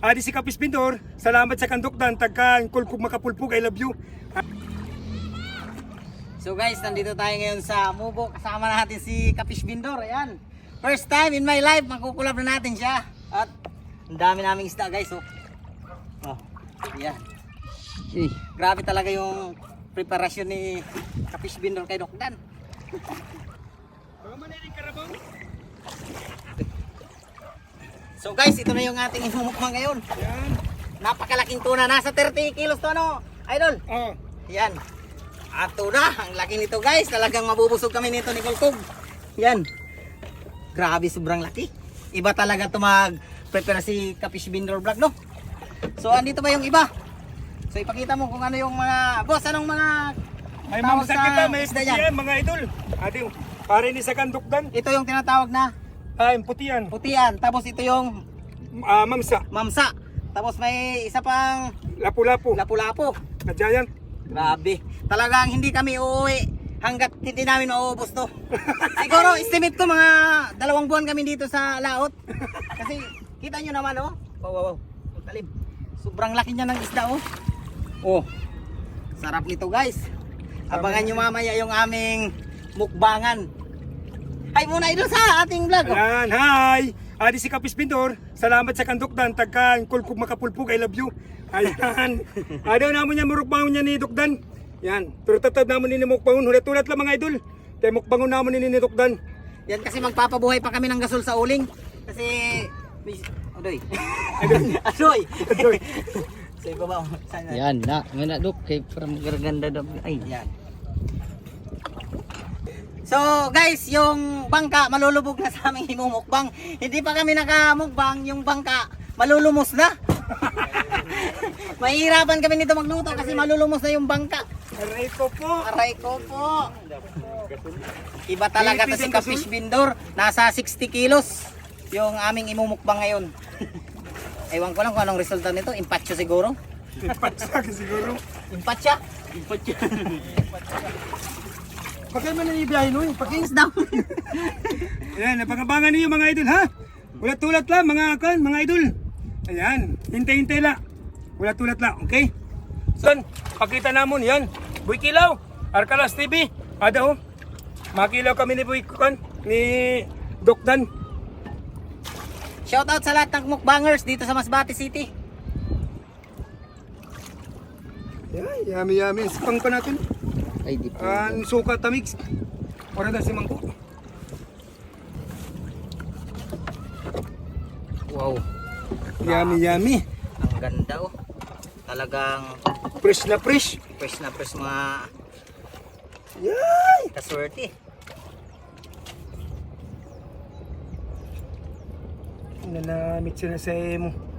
Adi si Kapis Pintor, salamat sa kandukdan, tagka kulkog makapulpug, I love you. So guys, nandito tayo ngayon sa Mubo. Kasama natin si Kapish Bindor. Ayan. First time in my life, makukulab na natin siya. At ang dami naming isda guys. Oh. Oh. Ayan. Eh, grabe talaga yung preparasyon ni Kapish Bindor kay Doc Dan. So guys, ito na yung ating imumukbang ngayon. Yan. Napakalaking tuna. Nasa 30 kilos to ano, idol. Oh, Yan. At tuna, ang laki nito guys. Talagang mabubusog kami nito ni Kulkog. Yan. Grabe, sobrang laki. Iba talaga ito mag-prepare si Kapish Bindor Vlog, no? So, andito ba yung iba? So, ipakita mo kung ano yung mga... Boss, anong mga... may mamsa sa kita, may isda yan, mga idol. Adi, pare ni sa kandukdan, Ito yung tinatawag na ay, puti yan. putian. Tapos ito yung Ah, mamsa, mamsa. Tapos may isa pang lapu-lapu, lapu-lapu. na giant. Grabe. Talagang hindi kami uuwi hanggat hindi namin mauubos to. Siguro estimate ko mga dalawang buwan kami dito sa laot. Kasi kita nyo naman oh. Wow, wow, wow. Ang Talim. Sobrang laki niya ng isda oh. Oh. Sarap nito guys. Abangan nyo mamaya yung aming mukbangan. Ay muna idol sa ating vlog. Ayan, hi! Adi si Kapis Pintor, salamat sa kandukdan, tagka kulkog makapulpug, I love you. Ayan. Adi naman niya murukbangon niya ni Dukdan. Yan, turutatad naman ni mukbangon, hulat-hulat lang mga idol. Kaya mukbangon naman ni ni Dukdan. Yan kasi magpapabuhay pa kami ng gasol sa uling. Kasi... Adoy. Adoy. Adoy. Sa ibabaw. Sana. Yan na, nga na dok kay para magaganda daw. Ay, Yan. So guys, yung bangka malulubog na sa aming himumukbang. Hindi pa kami nakamukbang, yung bangka malulumos na. Mahirapan kami nito magluto kasi malulumos na yung bangka. Aray ko po. Aray ko po. Iba talaga to si Kapish Bindor. Nasa 60 kilos yung aming imumukbang ngayon. Ewan ko lang kung anong resulta nito. Impacho siguro. Ipatsak siguro. Impacha. Bakit man nanibiyahin mo? Pag-ins down. Ayan, napangabangan niyo mga idol ha. Ulat-ulat lang mga kan, mga idol. Ayan, hintay-hintay lang. Ulat-ulat lang, okay? Son, pakita namon yan. Boy Kilaw, Arkalas TV. Ada ho. Makilaw kami ni Boy kan, ni Doc Dan. Shoutout sa lahat ng mukbangers dito sa Masbate City. Yan, yummy yummy. Spang pa natin. Ay di po. Ang suka tamix. Para na si Mangko. Wow. Yummy yummy. Ang ganda oh. Talagang Fresh na fresh. fresh na fresh mga Yay! kaswerte. Nanamit siya na sa mo.